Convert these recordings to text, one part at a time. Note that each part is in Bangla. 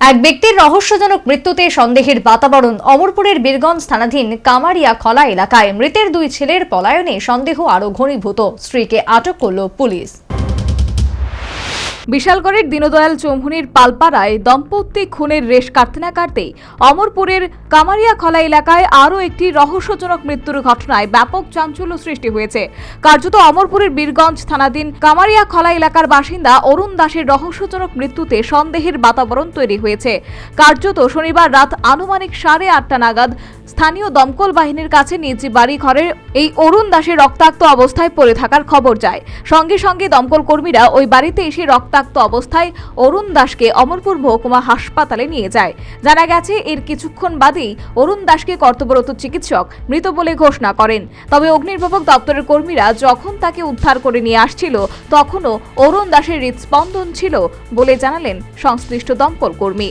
এক ব্যক্তির রহস্যজনক মৃত্যুতে সন্দেহের বাতাবরণ অমরপুরের বীরগঞ্জ থানাধীন কামারিয়া খলা এলাকায়। মৃতের দুই ছেলের পলায়নে সন্দেহ আরও ঘনীভূত। স্ত্রীকে আটক করল পুলিশ। বিশালগড়ের দীনদয়াল চৌমুহনির পালপাড়ায় দম্পতি খুনের রেশ কাটতে না কাটতেই অমরপুরের কামারিয়াখলা এলাকায় আরও একটি রহস্যজনক মৃত্যুর ঘটনায় ব্যাপক চাঞ্চল্য সৃষ্টি হয়েছে। কার্যত অমরপুরের বীরগঞ্জ থানাধীন কামারিয়া কামারিয়াখলা এলাকার বাসিন্দা অরুণ দাসের রহস্যজনক মৃত্যুতে সন্দেহের বাতাবরণ তৈরি হয়েছে। কার্যত শনিবার রাত আনুমানিক সাড়ে আটটা নাগাদ স্থানীয় দমকল বাহিনীর কাছে নিজ বাড়ি ঘরে এই অরুণ দাসের রক্তাক্ত অবস্থায় পড়ে থাকার খবর যায়। সঙ্গে সঙ্গে দমকল কর্মীরা ওই বাড়িতে এসে রক্তাক্ত অবস্থায় অরুণ দাসকে অমরপুর মহকুমা হাসপাতালে নিয়ে যায়। জানা গেছে এর কিছুক্ষণ বাদেই অরুণ দাসকে কর্তব্যরত চিকিৎসক মৃত বলে ঘোষণা করেন। তবে অগ্নিনির্বাপক দপ্তরের কর্মীরা যখন তাকে উদ্ধার করে নিয়ে আসছিল তখনও অরুণ দাসের হৃদস্পন্দন ছিল বলে জানালেন সংশ্লিষ্ট দমকল কর্মী।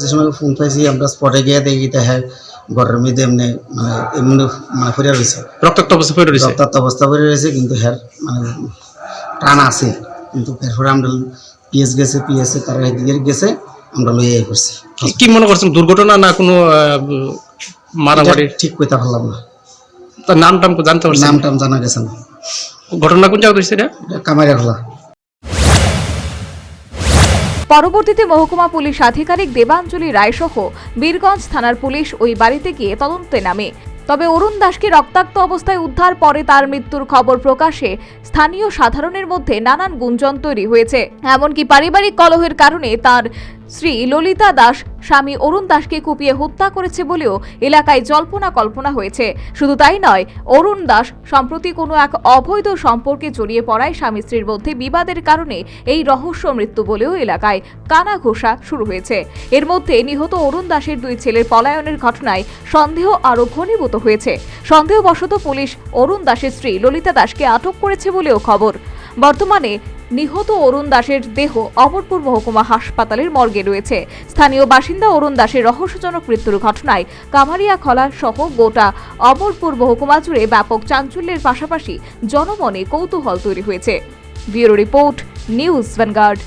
যে সময় ফোন পাইছি আমরা স্পটে গিয়ে দেখি তা হ্যাঁ ঘরের মধ্যে এমনি মানে এমনি মানে ফরিয়া রয়েছে। রক্তাক্ত অবস্থা পড়ে রয়েছে? রক্তাক্ত অবস্থা করে রয়েছে কিন্তু হ্যাঁ মানে টান আছে। কিন্তু এরপরে আমরা পিএস গেছে পিএস তারা এদিকে গেছে আমরা লইয়ে করছি। কি- মনে করছেন দুর্ঘটনা না কোনো মারামারি ঠিক কইতে পারলাম না। তার নাম টাম জানতে পারছি নাম টাম জানা গেছে না। ঘটনা কোন জায়গা হয়েছে এটা? এটা কামারিয়া খোলা পরবর্তীতে মহকুমা পুলিশ আধিকারিক দেবাঞ্জলি রায়সহ বীরগঞ্জ থানার পুলিশ ওই বাড়িতে গিয়ে তদন্তে নামে। তবে অরুণ দাসকে রক্তাক্ত অবস্থায় উদ্ধার পরে তার মৃত্যুর খবর প্রকাশে স্থানীয় সাধারণের মধ্যে নানান গুঞ্জন তৈরি হয়েছে। এমনকি পারিবারিক কলহের কারণে তার স্ত্রী ললিতা দাস, স্বামী অরুণ দাসকে কুপিয়ে হত্যা করেছে বলেও এলাকায় জল্পনা কল্পনা হয়েছে। শুধু তাই নয়, অরুণ দাস সম্প্রতি কোনো এক অবৈধ সম্পর্কে জড়িয়ে পড়ায় স্বামী স্ত্রীর মধ্যে বিবাদের কারণে এই রহস্য মৃত্যু বলেও এলাকায় কানা ঘোষা শুরু হয়েছে। এর মধ্যে নিহত অরুণ দাসের দুই ছেলের পলায়নের ঘটনায় সন্দেহ আরও ঘনীভূত হয়েছে। সন্দেহবশত পুলিশ অরুণ দাসের স্ত্রী ললিতা দাসকে আটক করেছে বলেও খবর। বর্তমানে নিহত অরুণ দাসের দেহ অমরপুর মহকুমা হাসপাতালের মর্গে রয়েছে। স্থানীয় বাসিন্দা অরুণ দাসের রহস্যজনক মৃত্যুর ঘটনায় কামারিয়া খলা সহ গোটা অমরপুর মহকুমা জুড়ে ব্যাপক চাঞ্চল্যের পাশাপাশি জনমনে কৌতূহল তৈরি হয়েছে। Bureau report, news vanguard.